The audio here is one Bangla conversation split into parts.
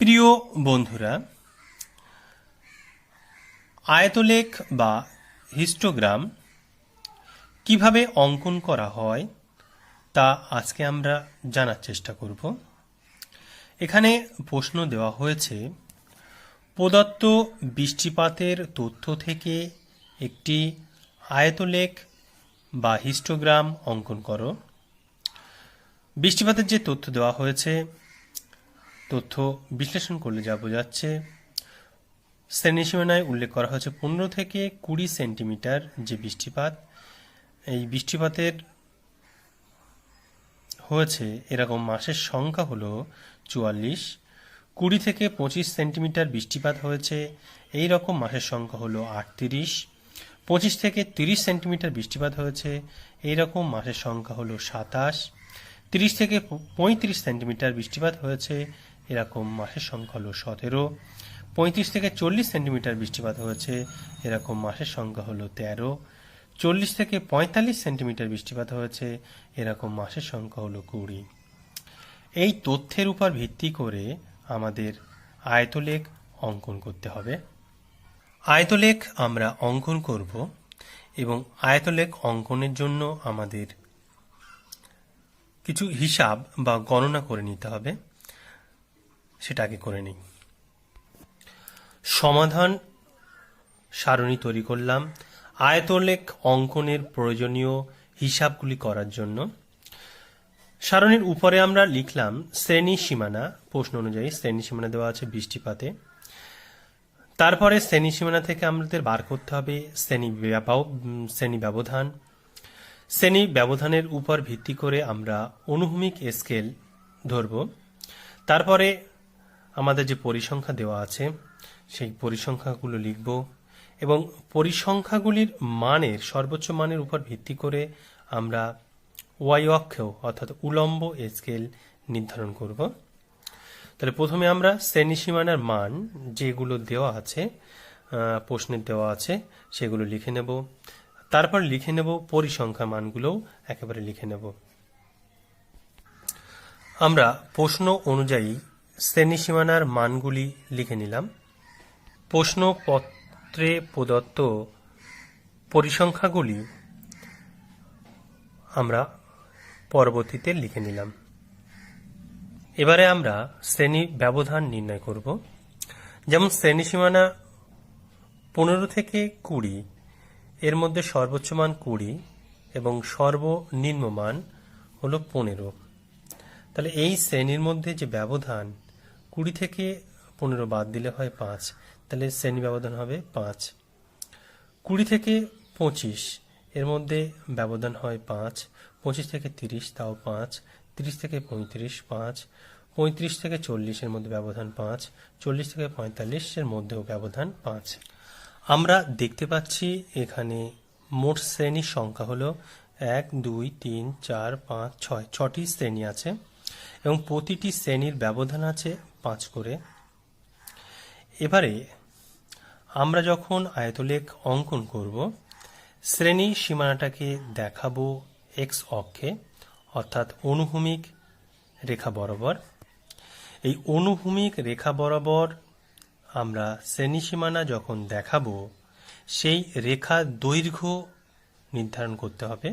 প্রিয় বন্ধুরা, আয়তলেখ বা হিস্টোগ্রাম কীভাবে অঙ্কন করা হয় তা আজকে আমরা জানার চেষ্টা করব। এখানে প্রশ্ন দেওয়া হয়েছে, প্রদত্ত বৃষ্টিপাতের তথ্য থেকে একটি আয়তলেখ বা হিস্টোগ্রাম অঙ্কন করো। বৃষ্টিপাতের যে তথ্য দেওয়া হয়েছে তথ্য বিশ্লেষণ করলে যা বোঝাচ্ছে। শ্রেণীসীমানায় উল্লেখ করা হয়েছে পনেরো থেকে কুড়ি সেন্টিমিটার যে বৃষ্টিপাত। এই বৃষ্টিপাতের হয়েছে এরকম মাসের সংখ্যা হলো চুয়াল্লিশ। কুড়ি থেকে পঁচিশ সেন্টিমিটার বৃষ্টিপাত হয়েছে, এই রকম মাসের সংখ্যা হলো আটত্রিশ। পঁচিশ থেকে তিরিশ সেন্টিমিটার বৃষ্টিপাত হয়েছে, এই রকম মাসের সংখ্যা হলো সাতাশ। তিরিশ থেকে পঁয়ত্রিশ সেন্টিমিটার বৃষ্টিপাত হয়েছে এরকম মাসের সংখ্যা হলো সতেরো। পঁয়ত্রিশ থেকে চল্লিশ সেন্টিমিটার বৃষ্টিপাত হয়েছে। এরকম মাসের সংখ্যা হলো তেরো। চল্লিশ থেকে পঁয়তাল্লিশ সেন্টিমিটার বৃষ্টিপাত হয়েছে। এরকম মাসের সংখ্যা হলো কুড়ি। এই তথ্যের উপর ভিত্তি করে আমাদের আয়তলেখ অঙ্কন করতে হবে। আয়তলেখ আমরা অঙ্কন করব এবং আয়তলেখ অঙ্কনের জন্য আমাদের কিছু হিসাব বা গণনা করে নিতে হবে। সেটাকে করে নিই। সমাধান সারণী তৈরি করলাম। আয়তলেখ অঙ্কনের প্রয়োজনীয় হিসাবগুলি করার জন্য। সারণীর উপরে আমরা লিখলাম শ্রেণি সীমানা, প্রশ্ন অনুযায়ী শ্রেণি সীমানা দেওয়া আছে বৃষ্টিপাতে। তারপরে শ্রেণি সীমানা থেকে আমাদের বার করতে হবে শ্রেণি শ্রেণি ব্যবধান। শ্রেণি ব্যবধানের উপর ভিত্তি করে আমরা অনুভূমিক স্কেল ধরব। তারপরে আমাদের যে পরিসংখ্যা দেওয়া আছে, সেই পরিসংখ্যাগুলো লিখব এবং পরিসংখ্যাগুলির মানের, সর্বোচ্চ মানের উপর ভিত্তি করে আমরা ওয়াই অক্ষেও অর্থাৎ উলম্ব স্কেল নির্ধারণ করব। তাহলে প্রথমে আমরা শ্রেণি সীমানার মান যেগুলো দেওয়া আছে প্রশ্নের দেওয়া আছে, সেগুলো লিখে নেব। তারপর লিখে নেব পরিসংখ্যা মানগুলোও একেবারে লিখে নেব। আমরা প্রশ্ন অনুযায়ী শ্রেণি সীমানার মানগুলি লিখে নিলাম। প্রশ্নপত্রে প্রদত্ত পরিসংখ্যাগুলি আমরা পরবর্তীতে লিখে নিলাম। এবারে আমরা শ্রেণি ব্যবধান নির্ণয় করব। যেমন শ্রেণি সীমানা পনেরো থেকে কুড়ি, এর মধ্যে সর্বোচ্চ মান কুড়ি এবং সর্বনিম্ন মান হলো পনেরো। তাহলে এই শ্রেণির মধ্যে যে ব্যবধান কুড়ি থেকে পনেরো বাদ দিলে হয় পাঁচ, তাহলে শ্রেণি ব্যবধান হবে পাঁচ। কুড়ি থেকে পঁচিশ, এর মধ্যে ব্যবধান হয় পাঁচ, পঁচিশ থেকে তিরিশ তাও পাঁচ, তিরিশ থেকে পঁয়ত্রিশ পাঁচ, পঁয়ত্রিশ থেকে চল্লিশের মধ্যে ব্যবধান পাঁচ, চল্লিশ থেকে পঁয়তাল্লিশের মধ্যেও ব্যবধান পাঁচ। আমরা দেখতে পাচ্ছি এখানে মোট শ্রেণির সংখ্যা হলো এক, দুই, তিন, চার, পাঁচ, ছয়, ছটি শ্রেণি আছে এবং প্রতিটি শ্রেণির ব্যবধান আছে পাঁচ করে। এবারে আমরা যখন আয়তলেখ অঙ্কন করব, শ্রেণি সীমানাটাকে দেখাবো এক্স অক্ষে, অর্থাৎ অনুভূমিক রেখা বরাবর। এই অনুভূমিক রেখা বরাবর আমরা শ্রেণি সীমানা যখন দেখাবো, সেই রেখা দৈর্ঘ্য নির্ধারণ করতে হবে।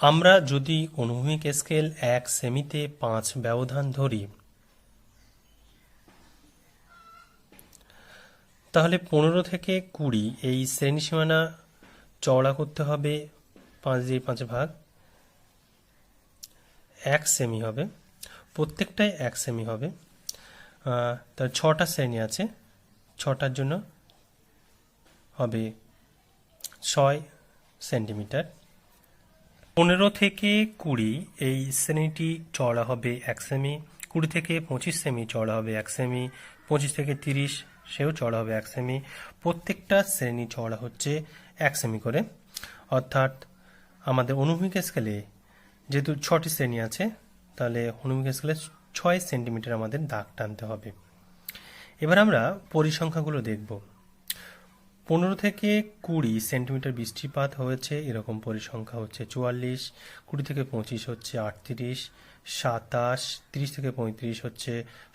আমরা যদি অনুভূমিক স্কেল এক সেমিতে পাঁচ ব্যবধান ধরি, তাহলে পনেরো থেকে কুড়ি এই শ্রেণি সীমানা চওড়া করতে হবে, পাঁচ দিয়ে পাঁচ ভাগ, এক সেমি হবে, প্রত্যেকটাই এক সেমি হবে। তার ছটা শ্রেণি আছে, ছটার জন্য হবে ছয় সেন্টিমিটার। পনেরো থেকে কুড়ি এই শ্রেণীটি চড়া হবে এক সেমি কুড়ি থেকে পঁচিশ সেমি চড়া হবে এক সেমি পঁচিশ থেকে তিরিশ সেও চড়া হবে এক সেমি প্রত্যেকটা শ্রেণি চড়া হচ্ছে এক সেমি করে। অর্থাৎ আমাদের অনুভূমিক স্কেলে যেহেতু ছটি শ্রেণি আছে, তাহলে অনুভূমিক স্কেলে ছয় সেন্টিমিটার আমাদের দাগ টানতে হবে। এবার আমরা পরিসংখ্যাগুলো দেখব। পনেরো থেকে কুড়ি সেন্টিমিটার বৃষ্টিপাত হয়েছে, এরকম পরিসংখ্যা হচ্ছে চুয়াল্লিশ, কুড়ি থেকে পঁচিশ হচ্ছে আটত্রিশ, সাতাশ, তিরিশ থেকে পঁয়ত্রিশ হচ্ছে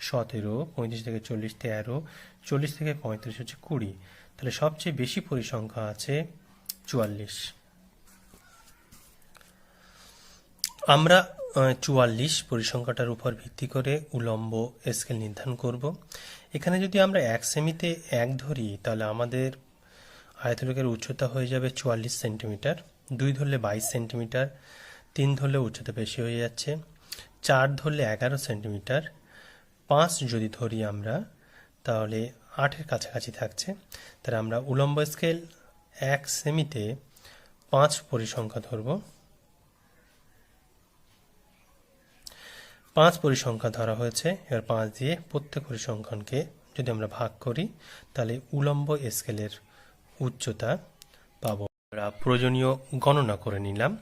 সতেরো, পঁয়ত্রিশ থেকে চল্লিশ তেরো, চল্লিশ থেকে পঁয়ত্রিশ হচ্ছে কুড়ি। তাহলে সবচেয়ে বেশি পরিসংখ্যা আছে চুয়াল্লিশ। আমরা চুয়াল্লিশ পরিসংখ্যাটার উপর ভিত্তি করে উলম্ব স্কেল নির্ধারণ করব। এখানে যদি আমরা এক সেমিতে এক ধরি, তাহলে আমাদের আয়তলেখের উচ্চতা হয়ে যাবে চুয়াল্লিশ সেন্টিমিটার, দুই ধরলে বাইশ সেন্টিমিটার, তিন ধরলে উচ্চতা বেশি হয়ে যাচ্ছে, চার ধরলে এগারো সেন্টিমিটার। পাঁচ যদি ধরি আমরা, তাহলে আটের কাছাকাছি থাকছে। তাহলে আমরা উলম্ব স্কেল এক সেমিতে পাঁচ পরিসংখ্যা ধরবো। পাঁচ পরিসংখ্যা ধরা হয়েছে, এবার পাঁচ দিয়ে প্রত্যেক পরিসংখ্যানকে যদি আমরা ভাগ করি, তাহলে উলম্ব স্কেলের উচ্চতা পাব। আমরা প্রয়োজনীয় গণনা করে নিলাম।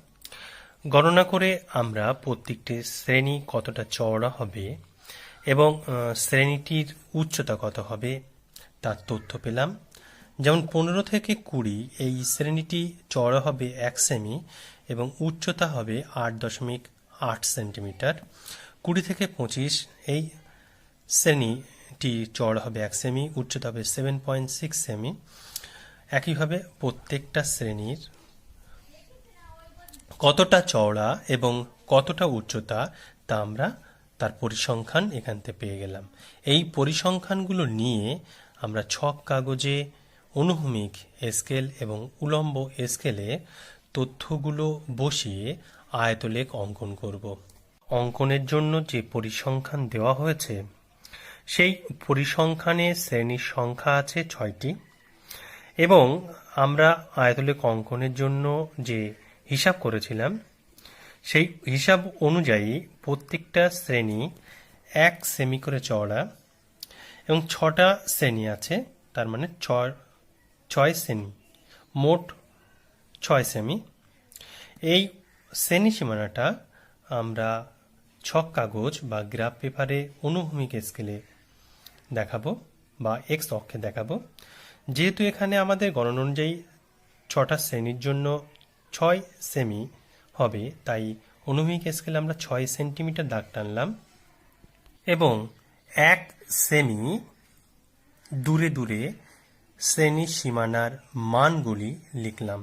গণনা করে আমরা প্রত্যেকটি শ্রেণি কতটা চওড়া হবে এবং শ্রেণীটির উচ্চতা কত হবে তার তথ্য পেলাম। যেমন পনেরো থেকে কুড়ি এই শ্রেণীটি চওড়া হবে এক সেমি এবং উচ্চতা হবে আট দশমিক আট সেন্টিমিটার। কুড়ি থেকে পঁচিশ এই শ্রেণীটি চওড়া হবে এক সেমি, উচ্চতা হবে সেভেন পয়েন্ট সিক্স সেমি। একইভাবে প্রত্যেকটা শ্রেণির কতটা চওড়া এবং কতটা উচ্চতা তা আমরা তার পরিসংখ্যান এখান থেকে পেয়ে গেলাম। এই পরিসংখ্যানগুলো নিয়ে আমরা ছক কাগজে, অনুভূমিক স্কেল এবং উলম্ব স্কেলে তথ্যগুলো বসিয়ে আয়তলেখ অঙ্কন করব। অঙ্কনের জন্য যে পরিসংখ্যান দেওয়া হয়েছে, সেই পরিসংখ্যানে শ্রেণির সংখ্যা আছে ছয়টি। এবং আমরা আয়তলেখ অঙ্কনের জন্য যে হিসাব করেছিলাম, সেই হিসাব অনুযায়ী প্রত্যেকটা শ্রেণি এক সেমি করে চওড়া এবং ছটা শ্রেণি আছে, তার মানে ছয় ছয় সেমি, মোট ছয় সেমি। এই শ্রেণি সীমানাটা আমরা ছক কাগজ বা গ্রাফ পেপারে অনুভূমিক স্কেলে দেখাবো বা এক্স অক্ষে দেখাবো। যেহেতু এখানে আমাদের গণনা অনুযায়ী ছটা শ্রেণির জন্য ছয় সেমি হবে, তাই অনুভূমিক স্কেলে আমরা ছয় সেন্টিমিটার দাগ টানলাম এবং এক সেমি দূরে দূরে শ্রেণি সীমানার মানগুলি লিখলাম।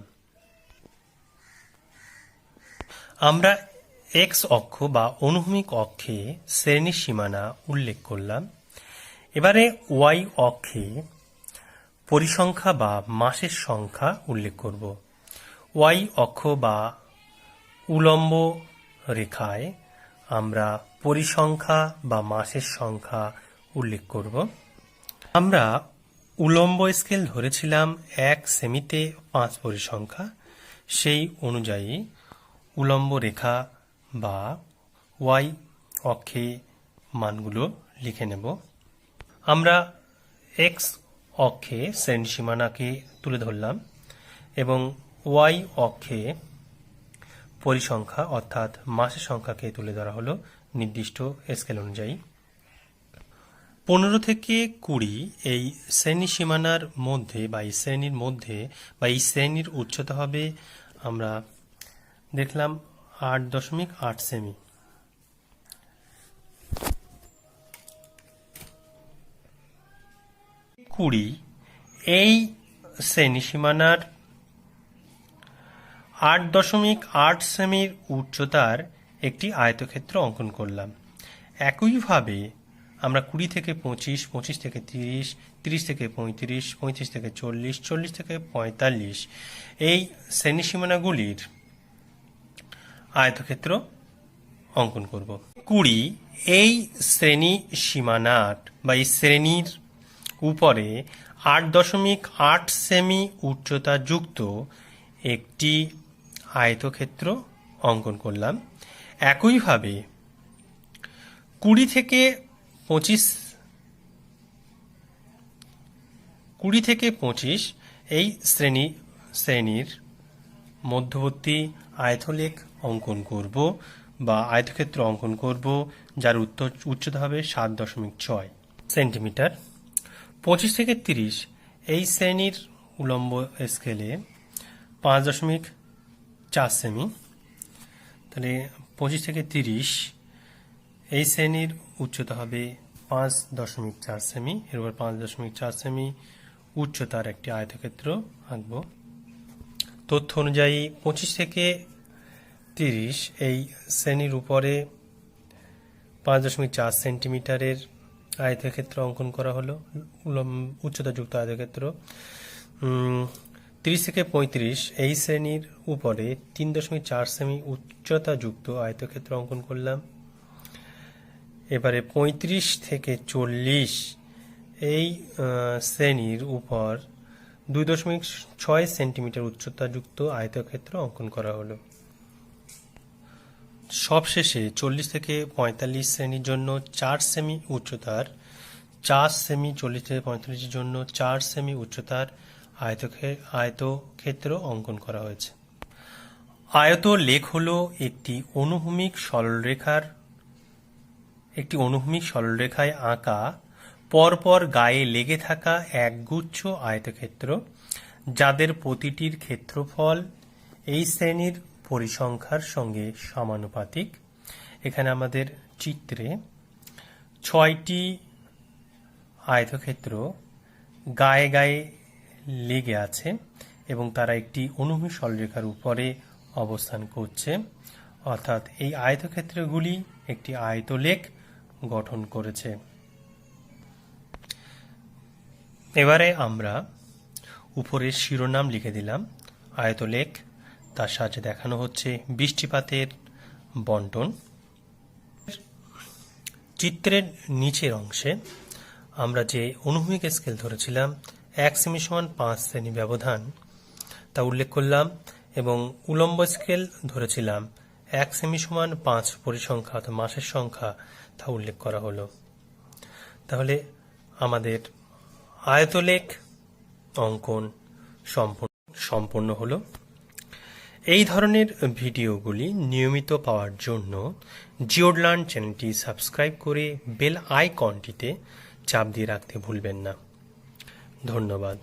আমরা এক্স অক্ষ বা অনুভূমিক অক্ষে শ্রেণির সীমানা উল্লেখ করলাম। এবারে ওয়াই অক্ষে পরিসংখ্যা বা মাসের সংখ্যা উল্লেখ করব। ওয়াই অক্ষ বা উলম্ব রেখায় আমরা পরিসংখ্যা বা মাসের সংখ্যা উল্লেখ করব। আমরা উলম্ব স্কেল ধরেছিলাম এক সেমিতে পাঁচ পরিসংখ্যা। সেই অনুযায়ী উলম্ব রেখা বা ওয়াই অক্ষে মানগুলো লিখে নেব। আমরা এক্স অক্ষে শ্রেণি সীমানাকে তুলে ধরলাম এবং ওয়াই অক্ষে পরিসংখ্যা অর্থাৎ মাসের সংখ্যাকে তুলে ধরা হলো নির্দিষ্ট স্কেল অনুযায়ী। পনেরো থেকে কুড়ি এই শ্রেণি সীমানার মধ্যে বা এই শ্রেণির মধ্যে বা এই শ্রেণির উচ্চতা হবে আমরা দেখলাম আট দশমিক আট সেমি। কুড়ি, এই শ্রেণি সীমানার আট দশমিক আট সেমির উচ্চতার একটি আয়তক্ষেত্র অঙ্কন করলাম। একইভাবে আমরা কুড়ি থেকে পঁচিশ পঁচিশ থেকে তিরিশ তিরিশ থেকে পঁয়ত্রিশ পঁয়ত্রিশ থেকে চল্লিশ চল্লিশ থেকে পঁয়তাল্লিশ, এই শ্রেণি সীমানাগুলির আয়তক্ষেত্র অঙ্কন করব। কুড়ি, এই শ্রেণি সীমানার বা এই শ্রেণির উপরে আট দশমিক আট সেমি উচ্চতা যুক্ত একটি আয়তক্ষেত্র অঙ্কন করলাম। একইভাবে কুড়ি থেকে পঁচিশ কুড়ি থেকে পঁচিশ এই শ্রেণি, শ্রেণির মধ্যবর্তী আয়তলেখ অঙ্কন করব বা আয়তক্ষেত্র অঙ্কন করব, যার উত্তর, উচ্চতা হবে সাত দশমিক ছয় সেন্টিমিটার। পঁচিশ থেকে তিরিশ এই শ্রেণির উলম্ব স্কেলে পাঁচ দশমিক চার সেমি তাহলে পঁচিশ থেকে তিরিশ এই শ্রেণির উচ্চতা হবে পাঁচ দশমিক চার সেমি এরপর পাঁচ দশমিক চার সেমি উচ্চতার একটি আয়তক্ষেত্র আঁকব। তথ্য অনুযায়ী পঁচিশ থেকে তিরিশ এই শ্রেণির উপরে পাঁচ দশমিক চার সেন্টিমিটারের আয়তক্ষেত্র অঙ্কন করা হলো উচ্চতাযুক্ত আয়তক্ষেত্র তিরিশ থেকে পঁয়ত্রিশ, এই শ্রেণির উপরে তিন দশমিক চার সেমি উচ্চতাযুক্ত আয়তক্ষেত্র অঙ্কন করলাম। এবারে পঁয়ত্রিশ থেকে চল্লিশ, এই শ্রেণির উপর দুই দশমিক ছয় সেন্টিমিটার উচ্চতাযুক্ত আয়তক্ষেত্র অঙ্কন করা হলো। সবশেষে চল্লিশ থেকে পঁয়তাল্লিশ শ্রেণির জন্য চার সেমি উচ্চতার, চার সেমি চল্লিশ থেকে পঁয়তাল্লিশের জন্য চার সেমি উচ্চতার আয়তক্ষে- আয়তক্ষেত্র অঙ্কন করা হয়েছে। আয়ত লেখ হল একটি অনুভূমিক সরলরেখার একটি অনুভূমিক সরলরেখায় আঁকা, পরপর গায়ে লেগে থাকা একগুচ্ছ আয়তক্ষেত্র, যাদের প্রতিটির ক্ষেত্রফল এই শ্রেণির পরিসংখ্যার সঙ্গে সমানুপাতিক। এখানে আমাদের চিত্রে ছয়টি আয়তক্ষেত্র গায়ে গায়ে লেগে আছে এবং তারা একটি অনুভূমিক সরলরেখার উপরে অবস্থান করছে। অর্থাৎ এই আয়তক্ষেত্রগুলি একটি আয়তলেখ গঠন করেছে। এবারে আমরা উপরের শিরোনাম লিখে দিলাম, আয়তলেখ তার সাহায্যে দেখানো হচ্ছে বৃষ্টিপাতের বন্টন। চিত্রের নিচের অংশে আমরা যে অনুভূমিক স্কেল ধরেছিলাম, এক সেমি সমান পাঁচ শ্রেণি ব্যবধান, তা উল্লেখ করলাম এবং উলম্ব স্কেল ধরেছিলাম, এক সেমি সমান পাঁচ পরিসংখ্যা অর্থাৎ মাসের সংখ্যা, তা উল্লেখ করা হলো। তাহলে আমাদের আয়তলেখ অঙ্কন সম্পূর্ণ সম্পন্ন হলো। এই ধরনের ভিডিওগুলি নিয়মিত পাওয়ার জন্য জিওডলান চ্যানেলটি সাবস্ক্রাইব করে বেল আইকনটিতে চাপ দিয়ে রাখতে ভুলবেন না। ধন্যবাদ।